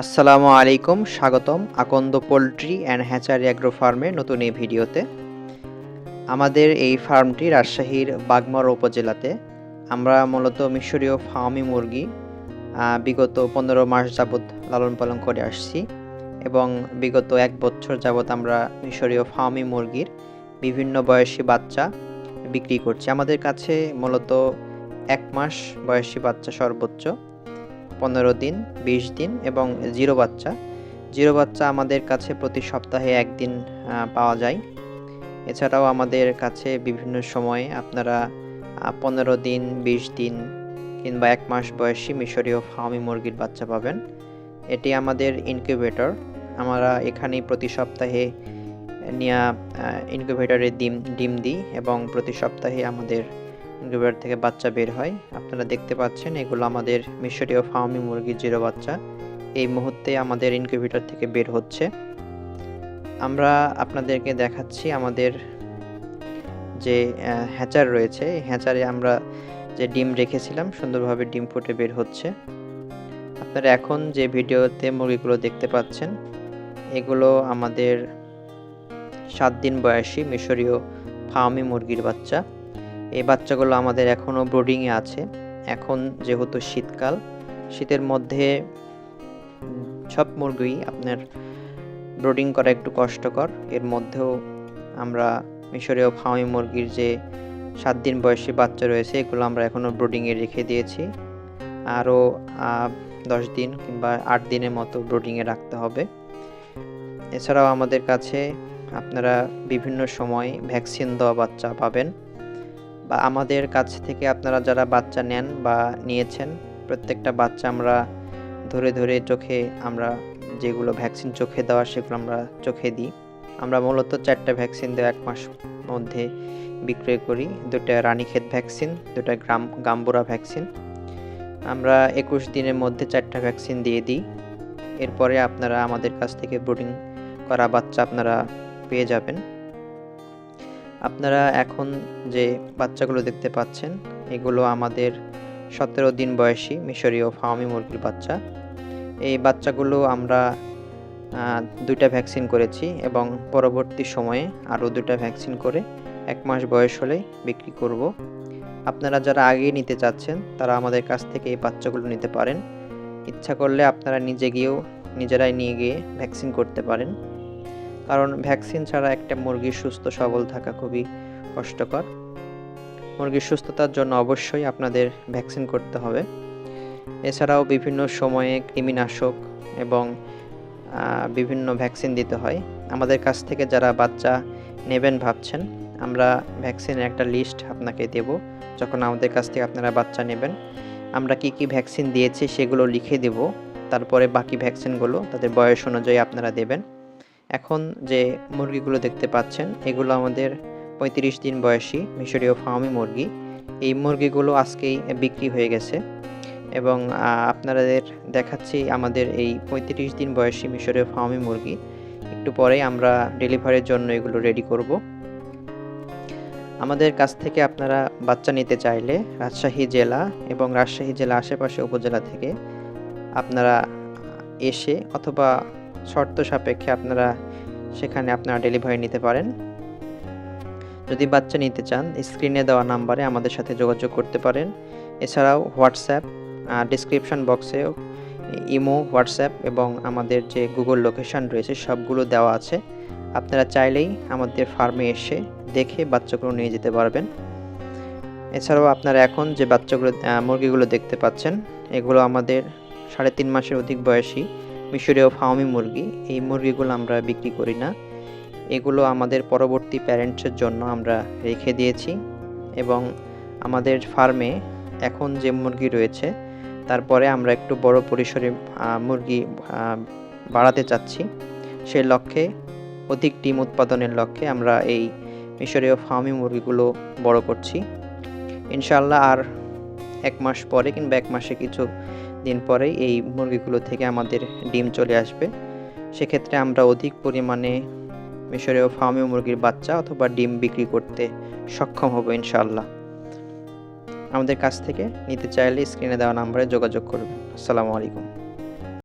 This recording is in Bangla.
আসসালামু আলাইকুম, স্বাগতম Akanda poultry and hatchery agro ফার্মের নতুন এই ভিডিওতে। আমাদের এই ফার্মটি রাজশাহীর বাগমারা উপজেলাতে। আমরা মূলত মিশরীয় ফার্মি মুরগি বিগত পনেরো মাস যাবৎ লালন পালন করে আসছি এবং বিগত এক বছর যাবৎ আমরা মিশরীয় ফার্মি মুরগির বিভিন্ন বয়সী বাচ্চা বিক্রি করছি। আমাদের কাছে মূলত এক মাস বয়সী বাচ্চা সর্বোচ্চ। পনেরো দিন, বিশ দিন এবং জিরো বাচ্চা। জিরো বাচ্চা আমাদের কাছে প্রতি সপ্তাহে একদিন পাওয়া যায়। এছাড়াও আমাদের কাছে বিভিন্ন সময়ে আপনারা পনেরো দিন, বিশ দিন কিংবা এক মাস বয়সী মিশরীয় ফার্মি মুরগির বাচ্চা পাবেন। এটি আমাদের ইনকিউবেটর। আমরা এখানেই প্রতি সপ্তাহে নিয়ে ইনকিউবেটরে ডিম ডিম দিই এবং প্রতি সপ্তাহে আমাদের ইনকিউবেটর থেকে বাচ্চা বের হয়। আপনারা দেখতে পাচ্ছেন, এগুলো আমাদের মিশরীয় ফার্মি মুরগির জিরো বাচ্চা। এই মুহূর্তে আমাদের ইনকিউবেটর থেকে বের হচ্ছে। আমরা আপনাদেরকে দেখাচ্ছি আমাদের যে হ্যাচার রয়েছে। এই হ্যাচারে আমরা যে ডিম রেখেছিলাম, সুন্দরভাবে ডিম ফুটে বের হচ্ছে। আপনারা এখন যে ভিডিওতে মুরগিগুলো দেখতে পাচ্ছেন, এগুলো আমাদের সাত দিন বয়সী মিশরীয় ফার্মি মুরগির বাচ্চা। এই বাচ্চাগুলো আমাদের এখনও ব্রোডিংয়ে আছে। এখন যেহেতু শীতকাল, শীতের মধ্যে সব মুরগি আপনার ব্রোডিং করা একটু কষ্টকর। এর মধ্যেও আমরা মিশরীয় ফার্মি মুরগির যে সাত দিন বয়সী বাচ্চা রয়েছে, এগুলো আমরা এখনও ব্রোডিংয়ে রেখে দিয়েছি। আরও দশ দিন কিংবা আট দিনের মতো ব্রোডিংয়ে রাখতে হবে। এছাড়াও আমাদের কাছে আপনারা বিভিন্ন সময় ভ্যাকসিন দেওয়া বাচ্চা পাবেন। বা আমাদের কাছ থেকে আপনারা যারা বাচ্চা নেন বা নিয়েছেন, প্রত্যেকটা বাচ্চা আমরা ধরে ধরে চোখে আমরা যেগুলো ভ্যাকসিন চোখে দেওয়া সেগুলো আমরা চোখে দিই। আমরা মূলত চারটা ভ্যাকসিন দেওয়া এক মাস মধ্যে বিক্রয় করি। দুটা রানীক্ষেত ভ্যাকসিন দুটা গ্রাম, গাম্বুরা ভ্যাকসিন আমরা একুশ দিনের মধ্যে চারটা ভ্যাকসিন দিয়ে দিই। এরপরে আপনারা আমাদের কাছ থেকে ব্রুডিং করা বাচ্চা আপনারা পেয়ে যাবেন। আপনারা এখন যে বাচ্চাগুলো দেখতে পাচ্ছেন, এগুলো আমাদের সতেরো দিন বয়সী মিশরীয় ফার্মি মুরগির বাচ্চা। এই বাচ্চাগুলো আমরা দুইটা ভ্যাকসিন করেছি এবং পরবর্তী সময়ে আরও দুটা ভ্যাকসিন করে এক মাস বয়স হলে বিক্রি করব। আপনারা যারা আগে নিতে চাচ্ছেন, তারা আমাদের কাছ থেকে এই বাচ্চাগুলো নিতে পারেন। ইচ্ছা করলে আপনারা নিজে গিয়েও, নিজেরাই নিয়ে গিয়ে ভ্যাকসিন করতে পারেন। কারণ ভ্যাকসিন ছাড়া একটা মুরগির সুস্থ, সবল থাকা খুবই কষ্টকর। মুরগির সুস্থতার জন্য অবশ্যই আপনাদের ভ্যাকসিন করতে হবে। এছাড়াও বিভিন্ন সময়ে কৃমিনাশক এবং বিভিন্ন ভ্যাকসিন দিতে হয়। আমাদের কাছ থেকে যারা বাচ্চা নেবেন ভাবছেন, আমরা ভ্যাকসিনের একটা লিস্ট আপনাকে দেব যখন আমাদের কাছ থেকে আপনারা বাচ্চা নেবেন। আমরা কি কি ভ্যাকসিন দিয়েছি সেগুলো লিখে দেব। তারপরে বাকি ভ্যাকসিনগুলো তাদের বয়স অনুযায়ী আপনারা দেবেন। এখন যে মুরগিগুলো দেখতে পাচ্ছেন, এগুলো আমাদের পঁয়ত্রিশ দিন বয়সী মিশরীয় ফার্মি মুরগি। এই মুরগিগুলো আজকেই বিক্রি হয়ে গেছে এবং আপনাদের দেখাচ্ছি আমাদের এই পঁয়ত্রিশ দিন বয়সী মিশরীয় ফার্মি মুরগি। একটু পরেই আমরা ডেলিভারির জন্য এগুলো রেডি করব। আমাদের কাছ থেকে আপনারা বাচ্চা নিতে চাইলে রাজশাহী জেলা এবং রাজশাহী জেলা আশেপাশে উপজেলা থেকে আপনারা এসে অথবা শর্ত সাপেক্ষে আপনারা সেখানে আপনারা ডেলিভারি নিতে পারেন। যদি বাচ্চা নিতে চান স্ক্রিনে দেওয়া নাম্বারে আমাদের সাথে যোগাযোগ করতে পারেন। এছাড়াও হোয়াটসঅ্যাপ ডিসক্রিপশন বক্সেও ইমো হোয়াটসঅ্যাপ এবং আমাদের যে গুগল লোকেশন রয়েছে, সবগুলো দেওয়া আছে। আপনারা চাইলেই আমাদের ফার্মে এসে দেখে বাচ্চাগুলো নিয়ে যেতে পারবেন। এছাড়াও আপনারা এখন যে বাচ্চাগুলো মুরগিগুলো দেখতে পাচ্ছেন, এগুলো আমাদের সাড়ে তিন মাসের অধিক বয়সী মিশরীয় ফার্মি মুরগি, এই মুরগিগুলো আমরা বিক্রি করি না। এগুলো আমাদের পরবর্তী প্যারেন্টসের জন্য আমরা রেখে দিয়েছি এবং আমাদের ফার্মে এখন যে মুরগি রয়েছে, তারপরে আমরা একটু বড় পরিসরে মুরগি বাড়াতে চাচ্ছি। সেই লক্ষ্যে অধিক ডিম উৎপাদনের লক্ষ্যে আমরা এই মিশরীয় ফার্মি মুরগিগুলো বড় করছি। ইনশাল্লাহ আর এক মাস পরে কিংবা এক মাসে কিছু দিন পরেই এই মুরগিগুলো থেকে আমাদের ডিম চলে আসবে। সেক্ষেত্রে আমরা অধিক পরিমাণে মিশরীয় ফার্মে মুরগির বাচ্চা অথবা ডিম বিক্রি করতে সক্ষম হব ইনশাল্লাহ আমাদের কাছ থেকে নিতে চাইলে স্ক্রিনে দেওয়া নাম্বারে যোগাযোগ করবেন। আসসালামু আলাইকুম।